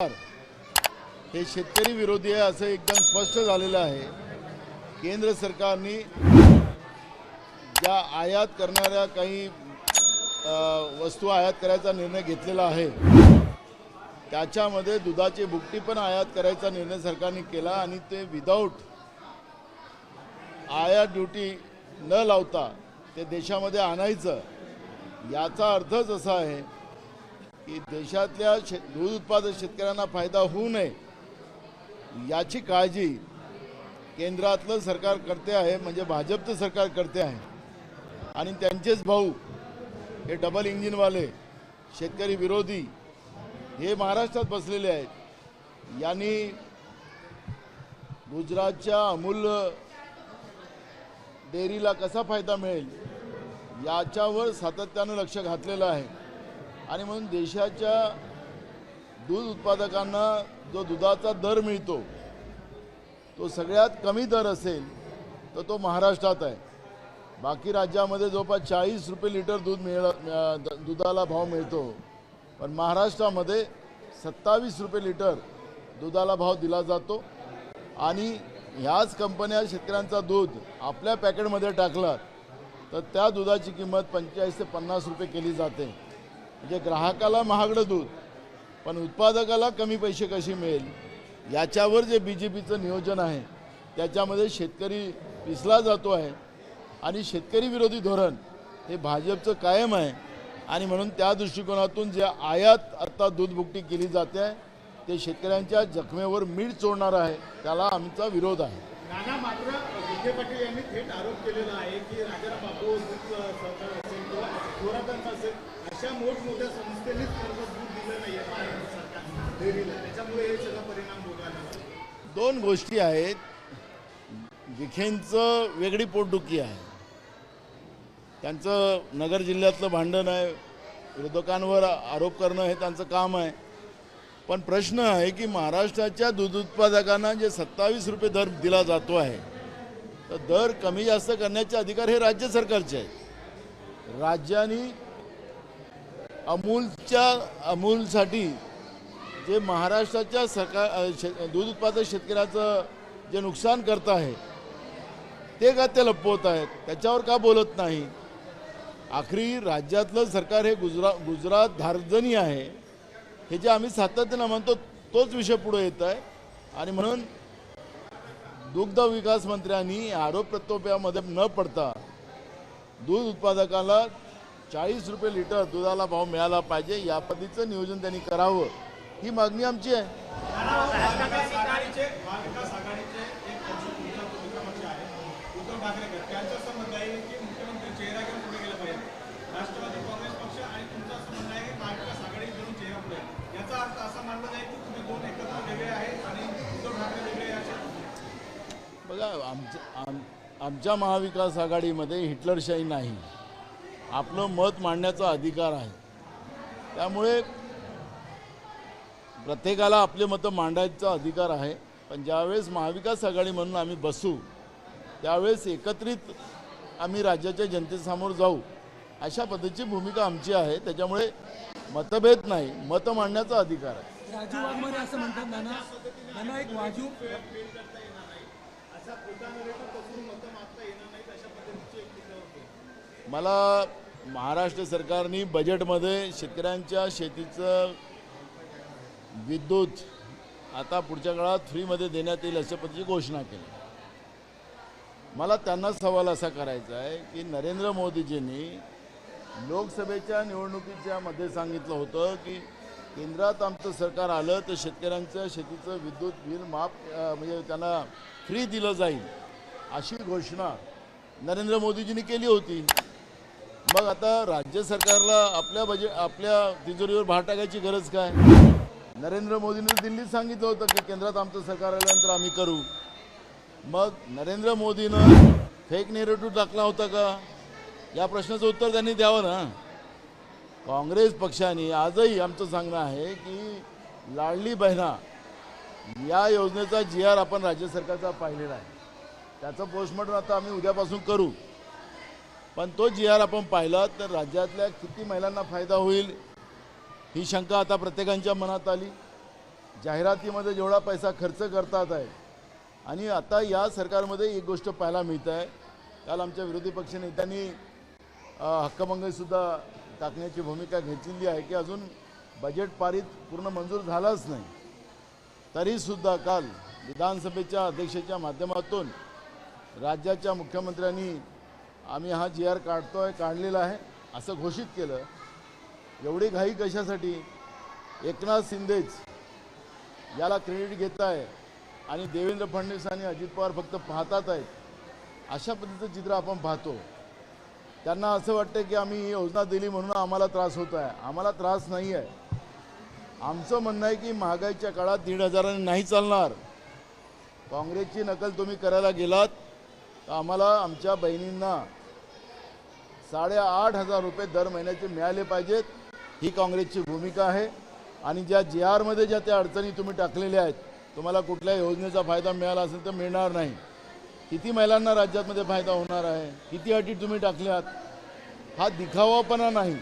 हे शेतकरी विरोधी आहे असं एकदम स्पष्ट झालेलं आहे. केंद्र सरकारने ज्या आयात करणाऱ्या काही वस्तू आयात करायचा निर्णय घेतलेला आहे त्याच्यामध्ये दुधाची बुकटी पण आयात करायचा निर्णय सरकारने केला आणि ते विदाऊट आयात ड्युटी न लावता ते देशामध्ये आणायचं याचा अर्थच असा आहे की देशातल्या शे दूध उत्पादक शेतकऱ्यांना फायदा होऊ नये. याची काळजी केंद्रातलं सरकार करते आहे म्हणजे भाजपचं सरकार करते आहे. आणि त्यांचेच भाऊ हे डबल इंजिनवाले शेतकरी विरोधी हे महाराष्ट्रात बसलेले आहेत. यांनी गुजरातच्या अमूल डेअरीला कसा फायदा मिळेल? याच्यावर सातत्यानं लक्ष घातलेलं आहे. आणि म्हणून देशाच्या दूध उत्पादकांना जो दुधाचा दर मिळतो तो सगळ्यात कमी दर असेल तर तो महाराष्ट्रात आहे. बाकी राज्यामध्ये जवळपास चाळीस रुपये लिटर दूध मिळ दुधाला भाव मिळतो. पण महाराष्ट्रामध्ये सत्तावीस रुपये लिटर दुधाला भाव दिला जातो. आणि ह्याच कंपन्या शेतकऱ्यांचा दूध आपल्या पॅकेटमध्ये टाकला तर त्या दुधाची किंमत पंचेचाळीस ते पन्नास रुपये केली जाते. म्हणजे ग्राहकाला महागडं दूध पण उत्पादकाला कमी पैसे कसे मिळेल? याच्यावर जे बी जे पीचं नियोजन आहे त्याच्यामध्ये शेतकरी पिसला जातो आहे आणि शेतकरी विरोधी धोरण हे भाजपचं कायम आहे. आणि म्हणून त्या दृष्टिकोनातून जे आयात आता दूधभुकटी केली जाते आहे ते शेतकऱ्यांच्या जखमेवर मीठ चोडणार आहे त्याला आमचा विरोध आहे. नाना मात्र विजय पाटील यांनी थेट आरोप केलेला आहे की राजाराम बापू सहकार असेल किंवा असेल अशा मोठमोठ्या संस्थेनेच कर्ज दूध दिलं नाही त्याच्यामुळे हे सगळा परिणाम भोगायला दोन गोष्टी आहेत. विखेंचं वेगळी पोटदुखी आहे. त्यांचं नगर जिल्ह्यातलं भांडण आहे. विरोधकांवर आरोप करणं हे त्यांचं काम आहे. पण प्रश्न आहे की महाराष्ट्राच्या दूध उत्पादकांना जे सत्तावीस रुपये दर दिला जातो आहे तर दर कमी जास्त करण्याचे अधिकार हे राज्य सरकारचे आहेत. राज्यांनी अमूलच्या अमूलसाठी जे महाराष्ट्राच्या सका शे दूध उत्पादक शेतकऱ्याचं जे नुकसान करत आहे ते का ते लपवत आहेत? त्याच्यावर का बोलत नाही? आखरी राज्यातलं सरकार हे गुजरा गुजरात धार्जनी आहे. हे जे आम्ही सातत्यानं म्हणतो तोच विषय पुढे येत आहे. आणि म्हणून दुग्ध विकास मंत्र्यांनी आरोप प्रत्योपामध्ये न पडता दूध उत्पादकाला चाळीस रुपये लिटर दुधाला भाव मिळाला पाहिजे या पद्धतीचं नियोजन त्यांनी करावं. ही मागणी आमची आहे. बघा आमच्या आम आमच्या महाविकास आघाडीमध्ये हिटलरशाही नाही. आपलं मत मांडण्याचा अधिकार आहे. त्यामुळे प्रत्येकाला आपले मतं मांडायचा अधिकार आहे. पण ज्यावेळेस महाविकास आघाडी म्हणून आम्ही बसू त्यावेळेस एकत्रित आम्ही राज्याच्या जनतेसमोर जाऊ अशा पद्धतीची भूमिका आमची आहे. त्याच्यामुळे मतभेद नाही मतं मांडण्याचा अधिकार आहे. राजू वाघमारे असं म्हणतात नाना नाना एक वाजू. मला महाराष्ट्र सरकारने बजेटमध्ये शेतकऱ्यांच्या शेतीचं विद्युत आता पुढच्या काळात फ्रीमध्ये देण्यात येईल अशा पद्धतीची घोषणा केली. मला त्यांना सवाल असा करायचा आहे की नरेंद्र मोदीजींनी लोकसभेच्या निवडणुकीच्या मध्ये सांगितलं होतं की केंद्रात आमचं सरकार आलं तर शेतकऱ्यांचं शेतीचं विद्युत बिल माफ म्हणजे त्यांना फ्री दिलं जाईल अशी घोषणा नरेंद्र मोदीजींनी केली होती. मग आता राज्य सरकारला आपल्या बजेट आपल्या तिजोरीवर भार टाकायची गरज काय? नरेंद्र मोदींनी दिल्लीत सांगितलं होतं की केंद्रात आमचं सरकार आल्यानंतर आम्ही करू. मग नरेंद्र मोदीनं फेक नेरेटिव्ह टाकला होता का? या प्रश्नाचं उत्तर त्यांनी द्यावं ना. काँग्रेस पक्षाने आजही आमचं सांगणं आहे की लाडली बहिणा या योजनेचा जी आर आपण राज्य सरकारचा पाहिलेला आहे. त्याचं पोस्टमॉर्टम आता आम्ही उद्यापासून करू. पण तो जी आर आपण पाहिला तर राज्यातल्या किती महिलांना फायदा होईल ही शंका आता प्रत्येकांच्या मनात आली. जाहिरातीमध्ये जेवढा पैसा खर्च करतात आहे आणि आता या सरकारमध्ये एक गोष्ट पाहायला मिळत आहे काल आमच्या विरोधी पक्ष नेत्यांनी हक्कमंगईसुद्धा हक्कभंगसुद्धा टाकण्याची भूमिका घेतलेली आहे की अजून बजेट पारित पूर्ण मंजूर झालाच नाही. तरीसुद्धा काल विधानसभेच्या अध्यक्षेच्या माध्यमातून राज्याच्या मुख्यमंत्र्यांनी आम्ही हा जी आर काढतो आहे काढलेला आहे असं घोषित केलं. एवढी घाई कशासाठी? एकनाथ शिंदेच याला क्रेडिट घेत आहे आणि देवेंद्र फडणवीस आणि अजित पवार फक्त पाहतात आहेत. अशा पद्धतीचं चित्र आपण पाहतो. त्यांना असं वाटतं की आम्ही ही योजना दिली म्हणून आम्हाला त्रास होत आहे. आम्हाला त्रास नाही आहे. आमचं म्हणणं आहे की महागाईच्या काळात दीड हजाराने नाही चालणार. काँग्रेसची नकल तुम्ही करायला गेलात तर आम्हाला आमच्या बहिणींना साडेआठ हजार रुपये दर महिन्याचे मिळाले पाहिजेत. ही काँग्रेसची भूमिका आहे. आणि ज्या जे आरमध्ये ज्या त्या अडचणी तुम्ही टाकलेल्या आहेत तुम्हाला कुठल्या योजनेचा फायदा मिळाला असेल तर मिळणार नाही. किती महिलांना राज्यातमध्ये फायदा होणार आहे? किती अटी तुम्ही टाकल्यात? हा दिखावापणा नाही.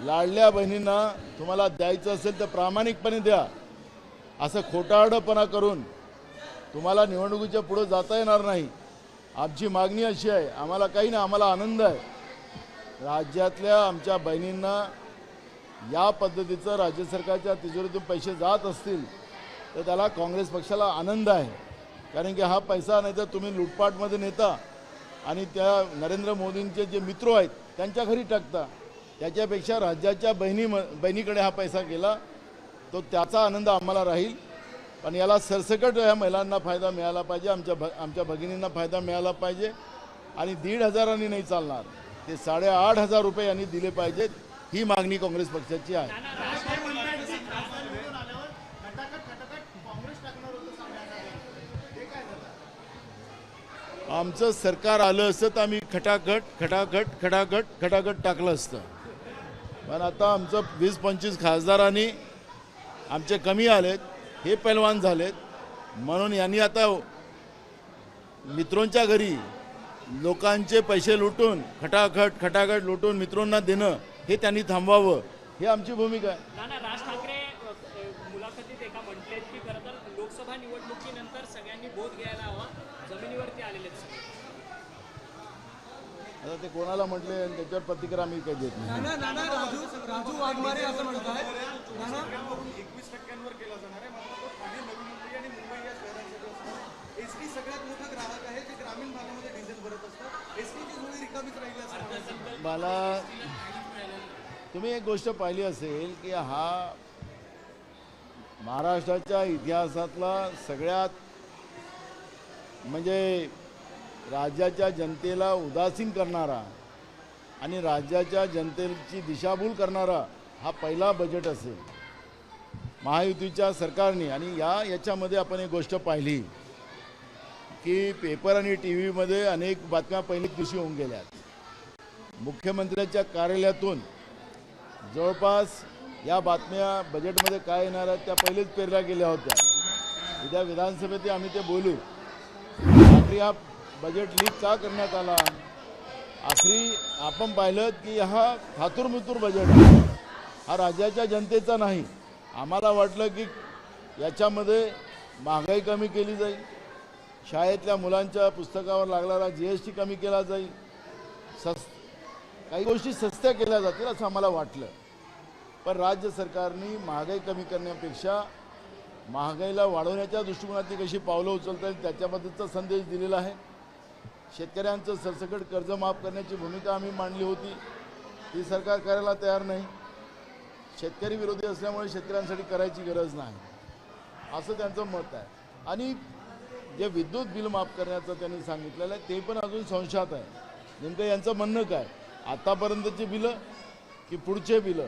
लाडल्या बहिणींना तुम्हाला द्यायचं असेल तर प्रामाणिकपणे द्या. असं खोटारडपणा करून तुम्हाला निवडणुकीच्या पुढं जाता येणार नाही. आमची मागणी अशी आहे आम्हाला काही नाही आम्हाला आनंद आहे. राज्यातल्या आमच्या बहिणींना या पद्धतीचं राज्य सरकारच्या तिजोरीतून पैसे जात असतील तर त्याला काँग्रेस पक्षाला आनंद आहे. कारण की हा पैसा नाही तर तुम्ही लुटपाटमध्ये नेता आणि त्या नरेंद्र मोदींचे जे मित्र आहेत त्यांच्या घरी टाकता. त्याच्यापेक्षा राज्याच्या बहिणी बहिणीकडे हा पैसा गेला तो त्याचा आनंद आम्हाला राहील. पण याला सरसकट ह्या महिलांना फायदा मिळाला पाहिजे आमच्या भ आमच्या भगिनींना फायदा मिळाला पाहिजे. आणि दीड हजारांनी नाही चालणार. ते साडेआठ हजार रुपये यांनी दिले पाहिजेत ही मागणी काँग्रेस पक्षाची आहे आमचं सरकार आलं असतं तर आम्ही खटाखट खटाखट खटाखट खटाखट टाकलं असतं पण आता आमचं वीस पंचवीस खासदारांनी आमचे कमी आलेत हे पैलवान झालेत म्हणून यांनी आता मित्रांच्या घरी लोकांचे पैसे लुटून खटाखट खटाखट लुटून मित्रांना देणं हे त्यांनी थांबवावं. ही आमची भूमिका आहे. नाना राज ठाकरे मुलाखतीत एका म्हटलेत की खरं तर लोकसभा निवडणुकीनंतर सगळ्यांनी बोध घ्यायला हवा. जमिनीवरती आलेले. आता ते कोणाला म्हटले आणि त्याच्यावर प्रतिक्रिया आम्ही काही देत नाही. नाना नाना राजू राजू वाघमारे असं म्हणतायत नाना? एकवीस टक्क्यांवर केला जाणार आहे. मात्र तो ठाणे नवी मुंबई आणि मुंबई या असणार एस टी सगळ्यात मोठा ग्राहक आहे जे ग्रामीण भागामध्ये डिझेल भरत असतात. एस टीची जोडी रिकामीच राहिली असं मला वाटतं. मला तुम्ही एक गोष्ट पाहिली असेल की हा महाराष्ट्राच्या इतिहासातला सगळ्यात म्हणजे राज्याच्या जनतेला उदासीन करणारा आणि राज्याच्या जनतेची दिशाभूल करणारा हा पहिला बजेट असेल. महायुतीच्या सरकारने आणि या याच्यामध्ये आपण एक गोष्ट पाहिली. की पेपर आणि टी व्हीमध्ये अनेक बातम्या पहिल्याच दिवशी होऊन गेल्या. मुख्यमंत्र्यांच्या कार्यालयातून जवळपास या बातम्या बजेटमध्ये काय येणार आहेत त्या पहिलेच पेरल्या गेल्या होत्या. उद्या विधानसभेत आम्ही ते बोलू. आखरी हा बजेट लीक का करण्यात आला? आखरी आपण पाहिलं की हा थातुरमुतूर बजेट आहे. हा राज्याच्या जनतेचा नाही. आम्हाला वाटलं की याच्यामध्ये महागाई कमी केली जाईल. शाळेतल्या मुलांच्या पुस्तकावर लागणारा जी एस टी कमी केला जाईल. सस् काही गोष्टी सस्त्या केल्या जातील असं आम्हाला वाटलं. पण राज्य सरकारने महागाई कमी करण्यापेक्षा महागाईला वाढवण्याच्या दृष्टिकोनातली कशी पावलं उचलता येईल त्याच्याबद्दलचा संदेश दिलेला आहे. शेतकऱ्यांचं सरसकट कर्ज माफ करण्याची भूमिका आम्ही मांडली होती. ती सरकार करायला तयार नाही. शेतकरी विरोधी असल्यामुळे शेतकऱ्यांसाठी करायची गरज नाही. असं त्यांचं मत आहे. आणि जे विद्युत बिल माफ करण्याचं त्यांनी सांगितलेलं आहे ते पण अजून संशयात आहे. नेमकं यांचं म्हणणं काय? आतापर्यंतची बिलं की पुढचे बिलं?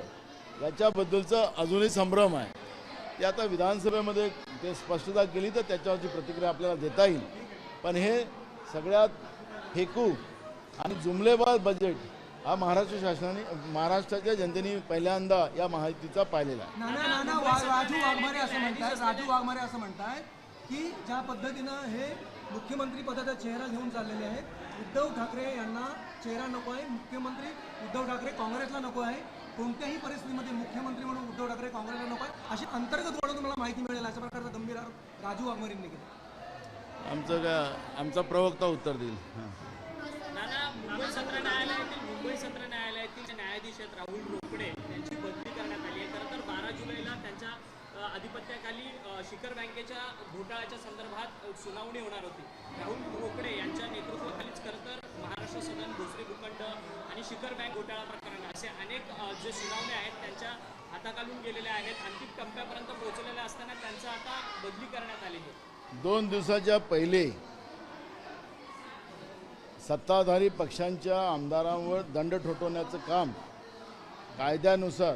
याच्याबद्दलचं अजूनही संभ्रम आहे. ते आता विधानसभेमध्ये ते स्पष्टता केली तर त्याच्यावरची प्रतिक्रिया आपल्याला देता येईल. पण हे सगळ्यात फेकू आणि जुमलेबाज बजेट हा महाराष्ट्र शासनाने महाराष्ट्राच्या जनतेने पहिल्यांदा या माहितीचा पाहिलेला आहे. राजू वाघमारे असं म्हणताय राजू वाघमारे असं म्हणताय की ज्या पद्धतीनं हे मुख्यमंत्री पदाचा चेहरा घेऊन चाललेले आहेत उद्धव ठाकरे यांना चेहरा नको आहे मुख्यमंत्री उद्धव ठाकरे काँग्रेसला नको आहे कोणत्याही परिस्थितीमध्ये मुख्यमंत्री म्हणून उद्धव ठाकरे काँग्रेसला नको आहे अशी अंतर्गत वळून तुम्हाला माहिती मिळेल अशा प्रकारचा गंभीर आरोप राजू वाघमारेंनी केला. आमचं का आमचा प्रवक्ता उत्तर देईल. नाना मुंबई सत्र न्यायालयातील मुंबई सत्र न्यायालयातील न्यायाधीश आहेत राहुल रोकडे यांची बदली करण्यात आली आहे खरं तर बारा जुलैला त्यांच्या आधिपत्याखाली अधिपत्याखाली शिखर बँकेच्या घोटाळ्याच्या संदर्भात सुनावणी होणार होती. राहुल गोकडे यांच्या नेतृत्वाखालीच खरं तर महाराष्ट्र सदन भोसरी भूखंड आणि शिखर बँक घोटाळा प्रकरण असे अनेक जे सुनावण्या आहेत त्यांच्या हाताखालून गेलेल्या आहेत अंतिम टप्प्यापर्यंत पोहोचलेल्या असताना त्यांचा आता बदली करण्यात आलेली आहे. दोन दिवसाच्या पहिले सत्ताधारी पक्षांच्या आमदारांवर दंड ठोठवण्याचं काम कायद्यानुसार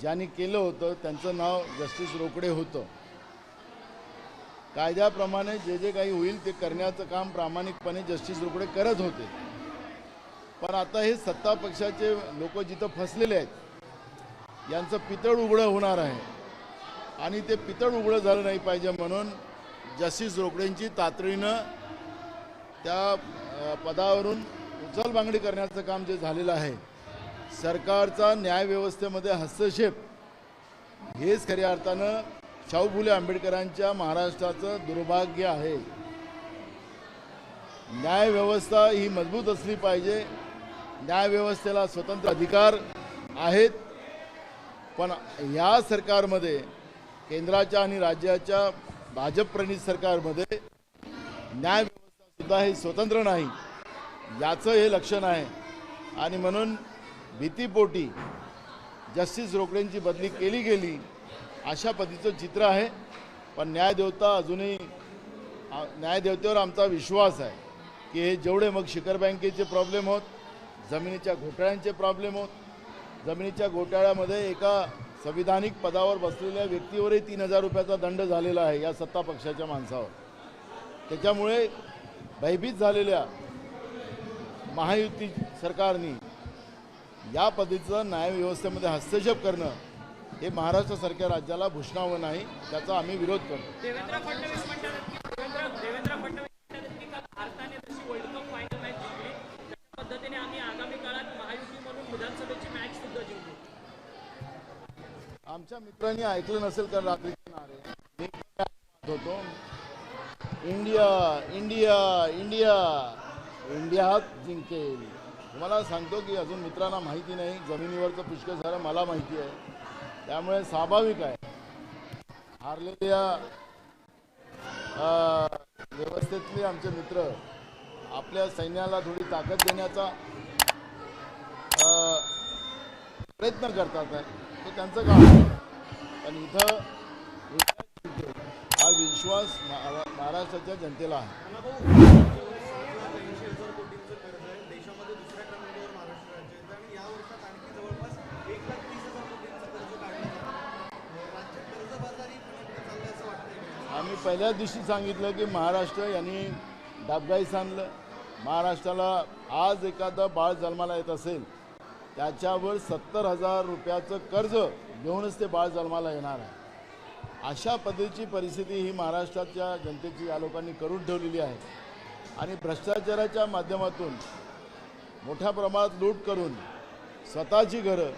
ज्यांनी केलं होतं त्यांचं नाव जस्टिस रोकडे होतं. कायद्याप्रमाणे जे जे काही होईल ते करण्याचं काम प्रामाणिकपणे जस्टिस रोकडे करत होते. पण आता हे सत्ता पक्षाचे लोक जिथं फसलेले आहेत यांचं पितळ उघडं होणार आहे. आणि ते पितळ उघडं झालं नाही पाहिजे म्हणून जस्टिस रोकडेंची तातडीनं त्या पदावरून उचलबांगडी करण्याचं काम जे झालेलं आहे सरकारचा न्यायव्यवस्थेमध्ये हस्तक्षेप. हेच खऱ्या अर्थानं शाहू फुले आंबेडकरांच्या महाराष्ट्राचं दुर्भाग्य आहे. न्यायव्यवस्था ही मजबूत असली पाहिजे. न्यायव्यवस्थेला स्वतंत्र अधिकार आहेत. पण या सरकारमध्ये केंद्राच्या आणि राज्याच्या भाजपप्रणित सरकारमध्ये न्यायव्यवस्थासुद्धा ही स्वतंत्र नाही. याचं हे लक्षण आहे. आणि म्हणून भीतीपोटी जस्टिस रोकडेंची बदली केली गेली अशा पद्धतीचं चित्र आहे. पण न्यायदेवता अजूनही न्यायदेवतेवर आमचा विश्वास आहे की हे जेवढे मग शिखर बँकेचे प्रॉब्लेम होत जमिनीच्या घोटाळ्यांचे प्रॉब्लेम होत जमिनीच्या घोटाळ्यामध्ये एका संविधानिक पदावर बसलेल्या व्यक्तीवरही तीन हजार रुपयाचा दंड झालेला आहे या सत्ता पक्षाच्या माणसावर. त्याच्यामुळे भयभीत झालेल्या महायुती सरकारनी या पद्धतीचं न्यायव्यवस्थेमध्ये हस्तक्षेप करणं हे महाराष्ट्रासारख्या राज्याला भूषणावं नाही त्याचा आम्ही विरोध करतो. देवेंद्र फडणवीस म्हणतात आमच्या मित्रांनी ऐकलं नसेल कारण रात्रीचे नारे? होतो? इंडिया इंडिया इंडिया इंडिया जिंकेल. तुम्हाला सांगतो की अजून मित्रांना माहिती नाही जमिनीवरचं पुष्कळ झालं मला माहिती आहे. त्यामुळे स्वाभाविक आहे. हारलेल्या व्यवस्थेतले आमचे मित्र आपल्या सैन्याला थोडी ताकद देण्याचा प्रयत्न करतात. ते त्यांचं काम आहे. पण इथं हा विश्वास महाराष्ट्राच्या जनतेला आहे देशामध्ये दुसऱ्या क्रमांकावर महाराष्ट्र राज्य येतं आणि या वर्षात आणखी जवळपास एक लाख तीस हजार कोटींचं कर्ज काढण्यात आलं राज्य कर्जबाजारी चाललं असं वाटतंय आम्ही पहिल्याच दिवशी सांगितलं की महाराष्ट्र यांनी डाबगाईस आणलं महाराष्ट्राला आज एखादा बाळ जन्माला येत असेल त्याच्यावर सत्तर हजार रुपयाचं कर्ज घेऊनच ते बाळ जन्माला येणार आहे. अशा पद्धतीची परिस्थिती ही महाराष्ट्राच्या जनतेची या लोकांनी करून ठेवलेली आहे. आणि भ्रष्टाचाराच्या माध्यमातून मोठ्या प्रमाणात लूट करून स्वतःची घरं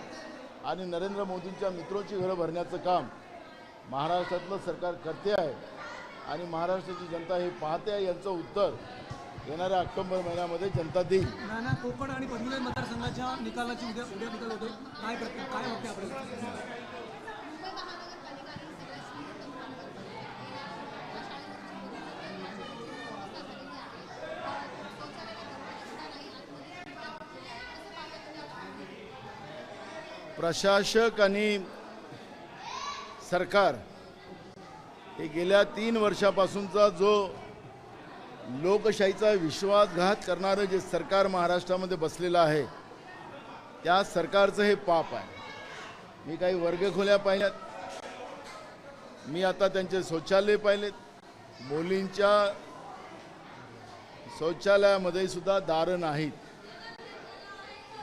आणि नरेंद्र मोदींच्या मित्रोची घरं भरण्याचं काम महाराष्ट्रातलं सरकार करते आहे. आणि महाराष्ट्राची जनता हे पाहते यांचं उत्तर येणाऱ्या ऑक्टोबर महिन्यामध्ये जनता देईल. नाना कोकण आणि पदवीधर मतदारसंघाच्या निकालाची उद्या उद्या निकाल होतोय. काय काय वाटते आपल्याला? प्रशासक आणि सरकार हे गेल्या तीन वर्षापासूनचा जो लोकशाहीचा विश्वासघात करणारं जे सरकार महाराष्ट्रामध्ये बसलेलं आहे त्या सरकारचं हे पाप आहे. मी काही वर्गखोल्या पाहिल्यात. मी आता त्यांचे शौचालय पाहिलेत. मुलींच्या शौचालयामध्ये सुद्धा दारं नाहीत.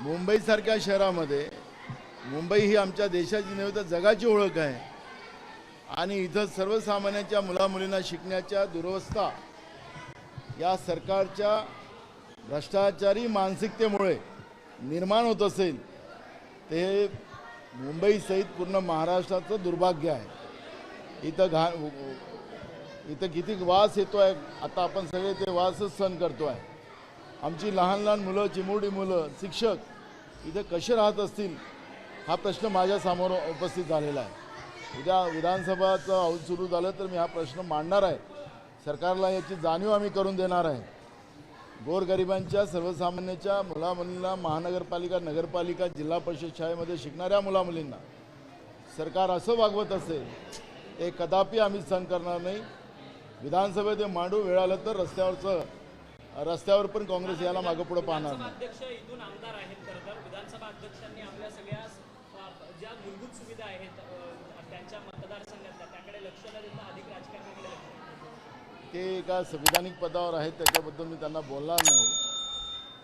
मुंबईसारख्या शहरामध्ये मुंबई ही आमच्या देशाची नव्हे तर जगाची ओळख आहे. आणि इथं सर्वसामान्यांच्या मुलामुलींना शिकण्याच्या दुरवस्था या सरकारच्या भ्रष्टाचारी मानसिकतेमुळे निर्माण होत असेल ते मुंबईसहित पूर्ण महाराष्ट्राचं दुर्भाग्य आहे. इथं घा इथं किती वास येतो आहे आता आपण सगळे ते वासच सहन करतो आहे आमची लहान लहान मुलं चिमुरडी मुलं शिक्षक इथं कसे राहत असतील हा प्रश्न माझ्यासमोर उपस्थित झालेला आहे. उद्या विधानसभाचं हौल सुरू झालं तर मी हा प्रश्न मांडणार आहे. सरकारला याची जाणीव आम्ही करून देणार आहे. गोरगरिबांच्या सर्वसामान्याच्या मुलामुलींना महानगरपालिका नगरपालिका जिल्हा परिषद शाळेमध्ये शिकणाऱ्या मुलामुलींना सरकार असं वागवत असेल हे कदापि आम्ही सहन करणार नाही. विधानसभेत मांडू वेळ आलं तर रस्त्यावरचं रस्त्यावर पण काँग्रेस याला मागं पुढं पाहणार नाही. त्यांच्या मतदारसंघातल्या त्याकडे लक्ष न देता अधिक राजकारणाकडे लक्ष देतात. ते एका संविधानिक पदावर आहेत त्याच्याबद्दल मी त्यांना बोलणार नाही.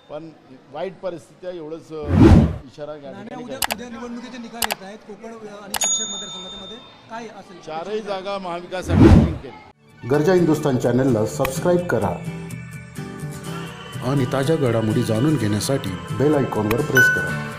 पण वाईट परिस्थिती आहे एवढंच इशारा उद्या निवडणुकीचे निकाल येत आहेत. कोकण आणि शिक्षक मतदारसंघामध्ये काय असेल? चारही जागा महाविकास आघाडी जिंकेल गरजा हिंदुस्तान चॅनलला सबस्क्राईब करा. आणि ताज्या घडामोडी जाणून घेण्यासाठी बेल आयकॉनवर प्रेस करा.